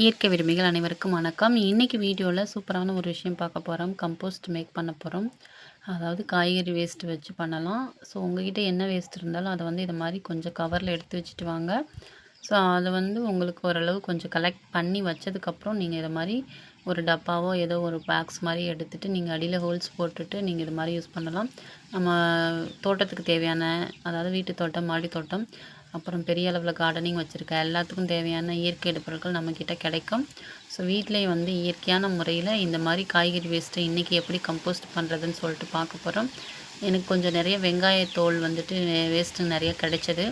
இயற்கை விரும்பிகள் அனைவருக்கும் வணக்கம். இன்றைக்கி வீடியோவில் சூப்பரான ஒரு விஷயம் பார்க்க போகிறோம் கம்போஸ்ட் மேக் பண்ண போகிறோம் அதாவது காய்கறி வேஸ்ட்டு வச்சு பண்ணலாம். ஸோ உங்ககிட்ட என்ன வேஸ்ட் இருந்தாலும் அதை வந்து இதை மாதிரி கொஞ்சம் கவரில் எடுத்து வச்சுட்டு வாங்க. ஸோ அதை வந்து உங்களுக்கு ஓரளவு கொஞ்சம் கலெக்ட் பண்ணி வச்சதுக்கப்புறம் நீங்கள் இதை மாதிரி ஒரு டப்பாவோ ஏதோ ஒரு பேக்ஸ் மாதிரி எடுத்துகிட்டு நீங்கள் அடியில் ஹோல்ஸ் போட்டுட்டு நீங்கள் இது மாதிரி யூஸ் பண்ணலாம். நம்ம தோட்டத்துக்கு தேவையான அதாவது வீட்டு தோட்டம் மாடி தோட்டம் அப்புறம் பெரிய அளவில் கார்டனிங் வச்சுருக்கேன் எல்லாத்துக்கும் தேவையான இயற்கை பொருட்கள் நம்மக்கிட்ட கிடைக்கும். ஸோ வீட்டிலே வந்து இயற்கையான முறையில் இந்த மாதிரி காய்கறி வேஸ்ட்டை இன்றைக்கி எப்படி கம்போஸ்ட் பண்ணுறதுன்னு சொல்லிட்டு பார்க்க போகிறோம் எனக்கு கொஞ்சம் நிறைய வெங்காயத்தோல் வந்துட்டு வேஸ்ட்டு நிறைய கிடைச்சது.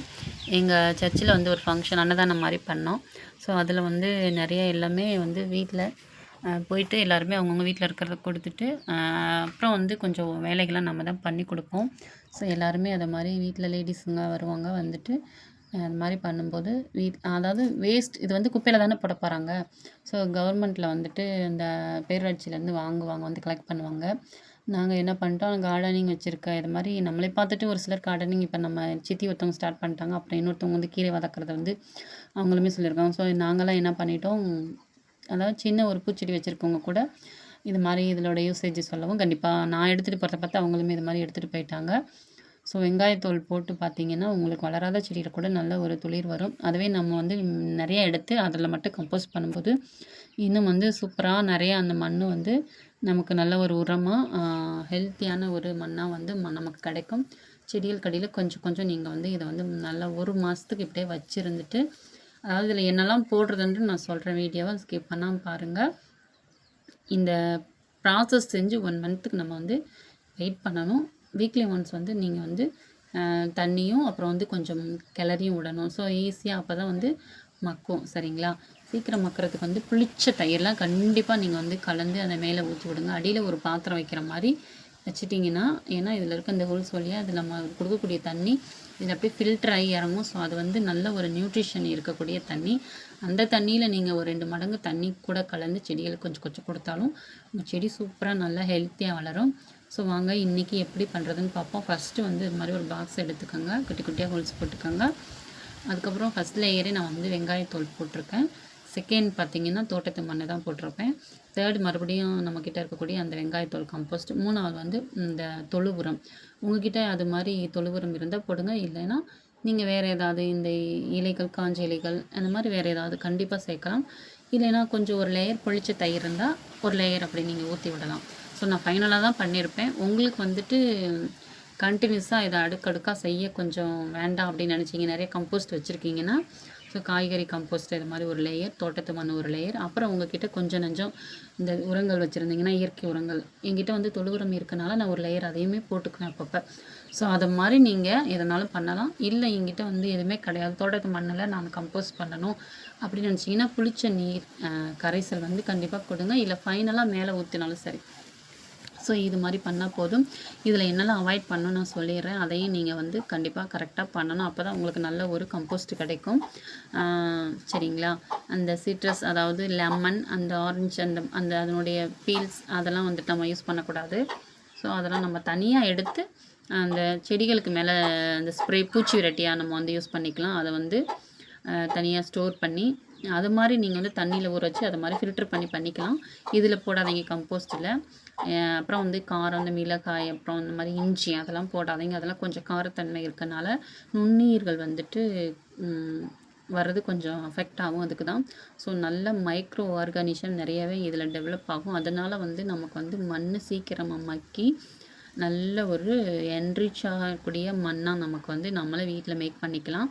எங்கள் சர்ச்சில் வந்து ஒரு ஃபங்க்ஷன் அன்னதானம் மாதிரி பண்ணோம். ஸோ அதில் வந்து நிறைய எல்லாமே வந்து வீட்டில் போயிட்டு எல்லாருமே அவங்கவுங்க வீட்டில் இருக்கிறத கொடுத்துட்டு அப்புறம் வந்து கொஞ்சம் வேலைகள்லாம் நம்ம தான் பண்ணி கொடுப்போம். ஸோ எல்லாருமே அதை மாதிரி வீட்டில் லேடிஸுங்க வருவாங்க வந்துட்டு அது மாதிரி பண்ணும்போது வீட் அதாவது வேஸ்ட் இது வந்து குப்பையில் தானே போட போகிறாங்க ஸோ கவர்மெண்ட்டில் வந்துட்டு இந்த பேரூராட்சியிலேருந்து வாங்குவாங்க வந்து கலெக்ட் பண்ணுவாங்க. நாங்கள் என்ன பண்ணிட்டோம்? கார்டனிங் வச்சுருக்க இது மாதிரி நம்மளே பார்த்துட்டு ஒரு சிலர் கார்டனிங் இப்போ நம்ம சித்தி ஒருத்தவங்க ஸ்டார்ட் பண்ணிட்டாங்க அப்புறம் இன்னொருத்தவங்க வந்து கீரை வதக்கிறத வந்து அவங்களுமே சொல்லியிருக்காங்க. ஸோ நாங்களாம் என்ன பண்ணிட்டோம்? அதாவது சின்ன ஒரு பூச்செடி வச்சுருக்கவங்க கூட இது மாதிரி இதோட யூசேஜ் சொல்லவும் கண்டிப்பாக நான் எடுத்துகிட்டு போகிறத பார்த்து அவங்களுமே இது மாதிரி எடுத்துகிட்டு போயிட்டாங்க. ஸோ வெங்காயத்தோல் போட்டு பார்த்தீங்கன்னா உங்களுக்கு வளராத செடியில் கூட நல்ல ஒரு துளிர் வரும். அதுவே நம்ம வந்து நிறைய எடுத்து அதில் மட்டும் கம்போஸ் பண்ணும்போது இன்னும் வந்து சூப்பராக நிறையா அந்த மண் வந்து நமக்கு நல்ல ஒரு உரமாக ஹெல்த்தியான ஒரு மண்ணாக வந்து நமக்கு கிடைக்கும். செடிகள் கடையில் கொஞ்சம் கொஞ்சம் நீங்கள் வந்து இதை வந்து நல்லா ஒரு மாதத்துக்கு இப்படியே வச்சுருந்துட்டு அதாவது இதில் என்னெல்லாம் போடுறதுன்ட்டு நான் சொல்கிறேன் வீடியோவை ஸ்கிப் பண்ணாமல் பாருங்கள் இந்த ப்ராசஸ் செஞ்சு ஒன் மந்த்துக்கு நம்ம வந்து வெயிட் பண்ணணும். வீக்லி ஒன்ஸ் வந்து நீங்கள் வந்து தண்ணியும் அப்புறம் வந்து கொஞ்சம் கிளறியும் விடணும். ஸோ ஈஸியாக அப்போ தான் வந்து மக்கும். சரிங்களா? சீக்கிரம் மக்கிறதுக்கு வந்து புளிச்ச தயிர்லாம் கண்டிப்பாக நீங்கள் வந்து கலந்து அந்த மேலே ஊற்றி விடுங்க. அடியில் ஒரு பாத்திரம் வைக்கிற மாதிரி வச்சிட்டிங்கன்னா ஏன்னா இதில் இருக்க இந்த ஹோல்ஸ் வழியாக அது நம்ம கொடுக்கக்கூடிய தண்ணி இதில் அப்படியே ஃபில்டர் ஆகி இறங்கும். ஸோ அது வந்து நல்ல ஒரு நியூட்ரிஷன் இருக்கக்கூடிய தண்ணி. அந்த தண்ணியில் நீங்கள் ஒரு ரெண்டு மடங்கு தண்ணி கூட கலந்து செடிகளுக்கு கொஞ்சம் கொஞ்சம் கொடுத்தாலும் உங்கள் செடி சூப்பராக நல்லா ஹெல்த்தியாக வளரும். ஸோ வாங்க இன்றைக்கி எப்படி பண்ணுறதுன்னு பார்ப்போம். ஃபஸ்ட்டு வந்து இது மாதிரி ஒரு பாக்ஸ் எடுத்துக்கோங்க. குட்டி குட்டியாக ஹோல்ஸ் போட்டுக்கோங்க. அதுக்கப்புறம் ஃபஸ்ட் லேயரே நான் வந்து வெங்காயத்தோல் போட்டிருக்கேன். செகண்ட் பார்த்திங்கன்னா தோட்டத்து மண்ணை தான் போட்டிருப்பேன். தேர்ட் மறுபடியும் நம்மக்கிட்ட இருக்கக்கூடிய அந்த வெங்காயத்தோல் கம்போஸ்ட் மூணாவது வந்து இந்த தொழு உரம். உங்ககிட்ட அது மாதிரி தொழு உரம் இருந்தால் போடுங்க. இல்லைன்னா நீங்கள் வேறு ஏதாவது இந்த இலைகள் காஞ்ச இலைகள் அந்த மாதிரி வேறு ஏதாவது கண்டிப்பாக சேர்க்கலாம். இல்லைன்னா கொஞ்சம் ஒரு லேயர் பொழிச்ச தயிர் இருந்தால் ஒரு லேயர் அப்படி நீங்கள் ஊற்றி விடலாம். ஸோ நான் ஃபைனலாக தான் பண்ணியிருப்பேன் உங்களுக்கு வந்துட்டு கண்டினியூஸாக இதை அடுக்கடுக்காக செய்ய கொஞ்சம் வேண்டாம் அப்படின்னு நினச்சிங்க. நிறைய கம்போஸ்ட் வச்சுருக்கீங்கன்னா ஸோ காய்கறி கம்போஸ்ட் இது மாதிரி ஒரு லேயர் தோட்டத்து மண் ஒரு லேயர் அப்புறம் உங்ககிட்ட கொஞ்சம் நஞ்சம் இந்த உரங்கள் வச்சுருந்தீங்கன்னா இயற்கை உரங்கள். எங்கிட்ட வந்து தொழு உரம் இருக்கனால நான் ஒரு லேயர் அதையுமே போட்டுக்குவேன் அப்பப்போ. ஸோ அதை மாதிரி நீங்கள் எதனாலும் பண்ணலாம். இல்லை எங்கிட்ட வந்து எதுவுமே கிடையாது. தோட்டத்து மண்ணில் நான் கம்போஸ்ட் பண்ணணும் அப்படின்னு நினச்சிங்கன்னா புளிச்ச நீர் கரைசல் வந்து கண்டிப்பாக கொடுங்க. இல்லை ஃபைனலாக மேலே ஊற்றினாலும் சரி. ஸோ இது மாதிரி பண்ணால் போதும். இதில் என்னெல்லாம் அவாய்ட் பண்ணணும் நான் சொல்லிடுறேன். அதையும் நீங்கள் வந்து கண்டிப்பாக கரெக்டாக பண்ணணும். அப்போ தான் உங்களுக்கு நல்ல ஒரு கம்போஸ்ட் கிடைக்கும். சரிங்களா? அந்த சிட்ரஸ் அதாவது லெமன் அந்த ஆரஞ்சு அந்த அந்த அதனுடைய பீல்ஸ் அதெல்லாம் வந்துட்டு நம்ம யூஸ் பண்ணக்கூடாது. ஸோ அதெல்லாம் நம்ம தனியாக எடுத்து அந்த செடிகளுக்கு மேலே அந்த ஸ்ப்ரே பூச்சி விரட்டியாக நம்ம வந்து யூஸ் பண்ணிக்கலாம். அதை வந்து தனியாக ஸ்டோர் பண்ணி அது மாதிரி நீங்கள் வந்து தண்ணியில் ஊற வச்சு அதை மாதிரி ஃபில்டர் பண்ணி பண்ணிக்கலாம். இதில் போடாதீங்க கம்போஸ்ட்டில் அப்புறம் வந்து காரம் அந்த மிளகாய் அப்புறம் இந்த மாதிரி இஞ்சி அதெல்லாம் போடாதீங்க. அதெல்லாம் கொஞ்சம் காரத்தன்மை இருக்கனால நுண்ணுயிர்கள் வந்துட்டு வர்றது கொஞ்சம் அஃபெக்ட் ஆகும் அதுக்கு தான். ஸோ நல்ல மைக்ரோ ஆர்கானிசம் நிறையவே இதில் டெவலப் ஆகும். அதனால் வந்து நமக்கு வந்து மண் சீக்கிரமாக மக்கி நல்ல ஒரு என்ரிச் ஆகக்கூடிய மண்ணாக நமக்கு வந்து நம்மளே வீட்டில் மேக் பண்ணிக்கலாம்.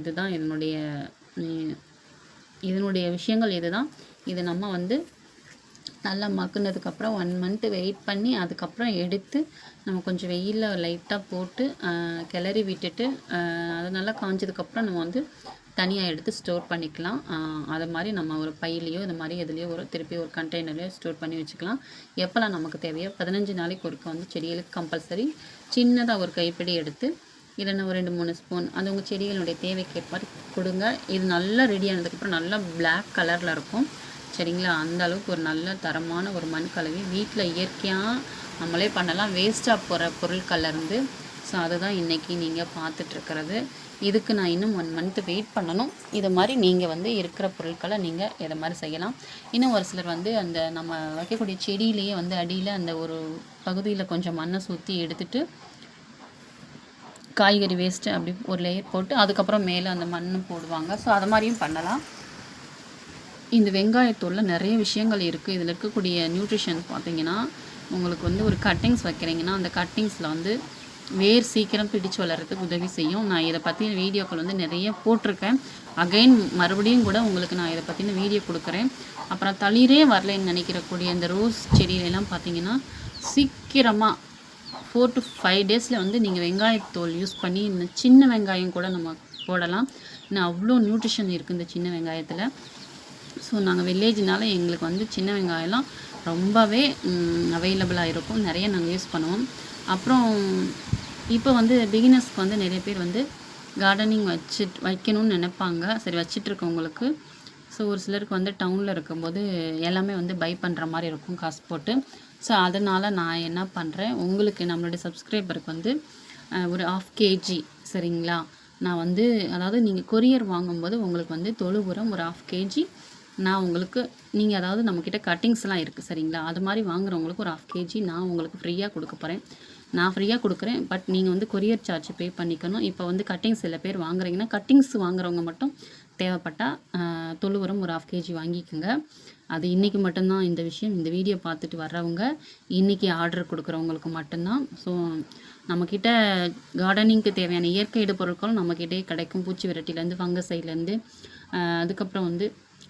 இதுதான் என்னுடைய இதனுடைய விஷயங்கள் இது தான் இது நம்ம வந்து நல்லா மக்குனதுக்கப்புறம் ஒன் மந்த்து வெயிட் பண்ணி அதுக்கப்புறம் எடுத்து நம்ம கொஞ்சம் வெயிலில் லைட்டாக போட்டு கிளறி விட்டுட்டு அது நல்லா காஞ்சதுக்கப்புறம் நம்ம வந்து தனியாக எடுத்து ஸ்டோர் பண்ணிக்கலாம். அதை மாதிரி நம்ம ஒரு பையிலையோ இந்த மாதிரி எதுலேயோ ஒரு திருப்பி ஒரு கண்டெய்னர்லையோ ஸ்டோர் பண்ணி வச்சுக்கலாம். எப்போல்லாம் நமக்கு தேவையோ பதினஞ்சு நாளைக்கு ஒருக்க வந்து செடிகளுக்கு கம்பல்சரி சின்னதாக ஒரு கைப்பிடி எடுத்து இல்லைன்னா ஒரு ரெண்டு மூணு ஸ்பூன் அது உங்கள் செடிகளுடைய தேவைக்கேற்ப கொடுங்க. இது நல்லா ரெடி ஆனதுக்கப்புறம் நல்லா பிளாக் கலரில் இருக்கும். சரிங்களா? அந்த அளவுக்கு ஒரு நல்ல தரமான ஒரு மண் கலவி. வீட்டில் இயற்கையாக நம்மளே பண்ணலாம். வேஸ்ட்டாக போகிற பொருட்கள்லேருந்து ஸோ அதுதான் இன்றைக்கி நீங்கள் பார்த்துட்ருக்கிறது. இதுக்கு நான் இன்னும் ஒன் மந்த் வெயிட் பண்ணணும். இது மாதிரி நீங்கள் வந்து இருக்கிற பொருட்களை நீங்கள் இதை மாதிரி செய்யலாம். இன்னும் ஒரு சிலர் வந்து அந்த நம்ம வைக்கக்கூடிய செடியிலேயே வந்து அடியில் அந்த ஒரு பகுதியில் கொஞ்சம் மண்ணை சுற்றி எடுத்துகிட்டு காய்கறி வேஸ்ட்டு அப்படி ஒரு லேயர் போட்டு அதுக்கப்புறம் மேலே அந்த மண் போடுவாங்க. ஸோ அது மாதிரியும் பண்ணலாம். இந்த வெங்காயத்தூளில் நிறைய விஷயங்கள் இருக்குது இதில் இருக்கக்கூடிய நியூட்ரிஷன்ஸ் பார்த்தீங்கன்னா உங்களுக்கு வந்து ஒரு கட்டிங்ஸ் வைக்கிறீங்கன்னா அந்த கட்டிங்ஸில் வந்து வேர் சீக்கிரம் பிடிச்சு வளர்கிறதுக்கு உதவி செய்யும். நான் இதை பற்றின வீடியோக்கள் வந்து நிறைய போட்டிருக்கேன். அகைன் மறுபடியும் கூட உங்களுக்கு நான் இதை பற்றின வீடியோ கொடுக்குறேன். அப்புறம் தளிரே வரலைன்னு நினைக்கிறக்கூடிய இந்த ரோஸ் செடியிலலாம் பார்த்தீங்கன்னா சீக்கிரமாக ஃபோர் டு ஃபைவ் டேஸில் வந்து நீங்கள் வெங்காயத்தோல் யூஸ் பண்ணி இந்த சின்ன வெங்காயம் கூட நம்ம போடலாம். இன்னும் அவ்வளோ நியூட்ரிஷன் இருக்குது இந்த சின்ன வெங்காயத்தில். ஸோ நாங்கள் வில்லேஜ்னால எங்களுக்கு வந்து சின்ன வெங்காயம்லாம் ரொம்பவே அவைலபிளாக இருக்கும். நிறைய நாங்கள் யூஸ் பண்ணுவோம். அப்புறம் இப்போ வந்து பிகினர்ஸ்க்கு வந்து நிறைய பேர் வந்து கார்டனிங் வச்சு வைக்கணும்னு நினைப்பாங்க. சரி வச்சிட்டு இருக்கவங்களுக்கு ஸோ ஒரு சிலருக்கு வந்து டவுனில் இருக்கும்போது எல்லாமே வந்து பை பண்ணுற மாதிரி இருக்கும் காசு போட்டு. ஸோ அதனால் நான் என்ன பண்ணுறேன் உங்களுக்கு நம்மளுடைய சப்ஸ்கிரைபருக்கு வந்து ஒரு ஆஃப் கேஜி சரிங்களா? நான் வந்து அதாவது நீங்கள் கொரியர் வாங்கும்போது உங்களுக்கு வந்து தொழு உரம் ஒரு ஆஃப் கேஜி நான் உங்களுக்கு நீங்கள் அதாவது நம்மக்கிட்ட கட்டிங்ஸ்லாம் இருக்குது சரிங்களா? அது மாதிரி வாங்குறவங்களுக்கு ஒரு ஆஃப் கேஜி நான் உங்களுக்கு ஃப்ரீயாக கொடுக்க போகிறேன் நான் ஃப்ரீயாக கொடுக்குறேன் பட் நீங்கள் வந்து கொரியர் சார்ஜ் பே பண்ணிக்கணும். இப்போ வந்து கட்டிங்ஸ் சில பேர் வாங்குறீங்கன்னா கட்டிங்ஸ் வாங்குறவங்க மட்டும் தேவைப்பட்டால் தொழு உரம் ஒரு ஆஃப் கேஜி வாங்கிக்கோங்க. அது இன்றைக்கி மட்டும்தான் இந்த விஷயம். இந்த வீடியோ பார்த்துட்டு வர்றவங்க இன்றைக்கி ஆர்டர் கொடுக்குறவங்களுக்கு மட்டும்தான். ஸோ நம்மக்கிட்ட கார்டனிங்க்கு தேவையான இயற்கை இடுபொருட்கள் நம்மக்கிட்டே கிடைக்கும். பூச்சி விரட்டிலேருந்து ஃபங்கசைட்லேருந்து அதுக்கப்புறம் வந்து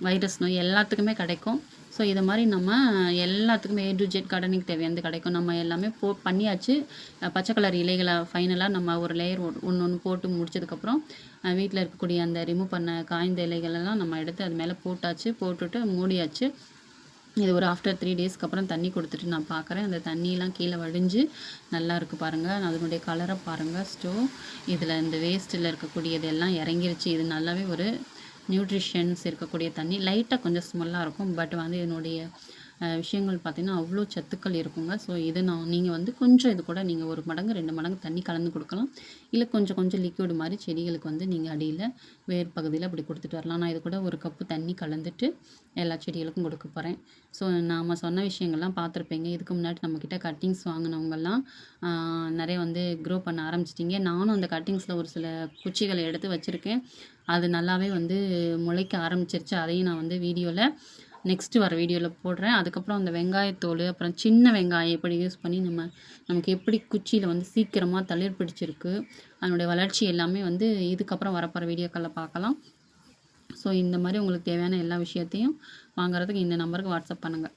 வைரஸ் நோய் எல்லாத்துக்குமே கிடைக்கும். ஸோ இதை மாதிரி நம்ம எல்லாத்துக்குமே ஏ டு ஜெட் கார்டனிங் தேவையானது கிடைக்கும். நம்ம எல்லாமே போ பண்ணியாச்சு. பச்சை கலர் இலைகளை ஃபைனலாக நம்ம ஒரு லேயர் ஒன்று ஒன்று போட்டு முடிச்சதுக்கப்புறம் வீட்டில் இருக்கக்கூடிய அந்த ரிமூவ் பண்ண காய்ந்த இலைகள் எல்லாம் நம்ம எடுத்து அது மேலே போட்டாச்சு போட்டுட்டு மூடியாச்சு. இது ஒரு ஆஃப்டர் த்ரீ டேஸ்க்கு அப்புறம் தண்ணி கொடுத்துட்டு நான் பார்க்குறேன் அந்த தண்ணியெலாம் கீழே வடிஞ்சு நல்லா இருக்குது பாருங்கள் அதனுடைய கலரை பாருங்கள் ஸ்டோ இதில் இந்த வேஸ்ட்டில் இருக்கக்கூடியது எல்லாம் இறங்கிருச்சு. இது நல்லாவே ஒரு நியூட்ரிஷன்ஸ் இருக்கக்கூடிய தண்ணி. லைட்டாக கொஞ்சம் ஸ்மெல்லாக இருக்கும். பட் வந்து இதனுடைய விஷயங்கள் பார்த்திங்கன்னா அவ்வளோ சத்துக்கள் இருக்குங்க. ஸோ இதை நான் நீங்கள் வந்து கொஞ்சம் இது கூட நீங்கள் ஒரு மடங்கு ரெண்டு மடங்கு தண்ணி கலந்து கொடுக்கலாம். இல்லை கொஞ்சம் கொஞ்சம் லிக்விட் மாதிரி செடிகளுக்கு வந்து நீங்கள் அடியில் வேர் பகுதியில் அப்படி கொடுத்துட்டு வரலாம். நான் இது கூட ஒரு கப்பு தண்ணி கலந்துட்டு எல்லா செடிகளுக்கும் கொடுக்க போகிறேன் ஸோ நாம் சொன்ன விஷயங்கள்லாம் பார்த்துருப்பீங்க. இதுக்கு முன்னாடி நம்மக்கிட்ட கட்டிங்ஸ் வாங்கினவங்கெல்லாம் நிறைய வந்து க்ரோ பண்ண ஆரம்பிச்சிட்டிங்க. நானும் அந்த கட்டிங்ஸில் ஒரு சில குச்சிகளை எடுத்து வச்சுருக்கேன். அது நல்லாவே வந்து முளைக்க ஆரம்பிச்சிருச்சு. அதையும் நான் வந்து வீடியோவில் நெக்ஸ்ட்டு வர வீடியோவில் போடுறேன். அதுக்கப்புறம் அந்த வெங்காயத்தோல் அப்புறம் சின்ன வெங்காயம் எப்படி யூஸ் பண்ணி நம்ம நமக்கு எப்படி குச்சியில் வந்து சீக்கிரமாக தளிர் பிடிச்சிருக்கு அதனுடைய வளர்ச்சி எல்லாமே வந்து இதுக்கப்புறம் வரப்போகிற வீடியோக்களில் பார்க்கலாம். ஸோ இந்த மாதிரி உங்களுக்கு தேவையான எல்லா விஷயத்தையும் வாங்குறதுக்கு இந்த நம்பருக்கு வாட்ஸ்அப் பண்ணுங்கள்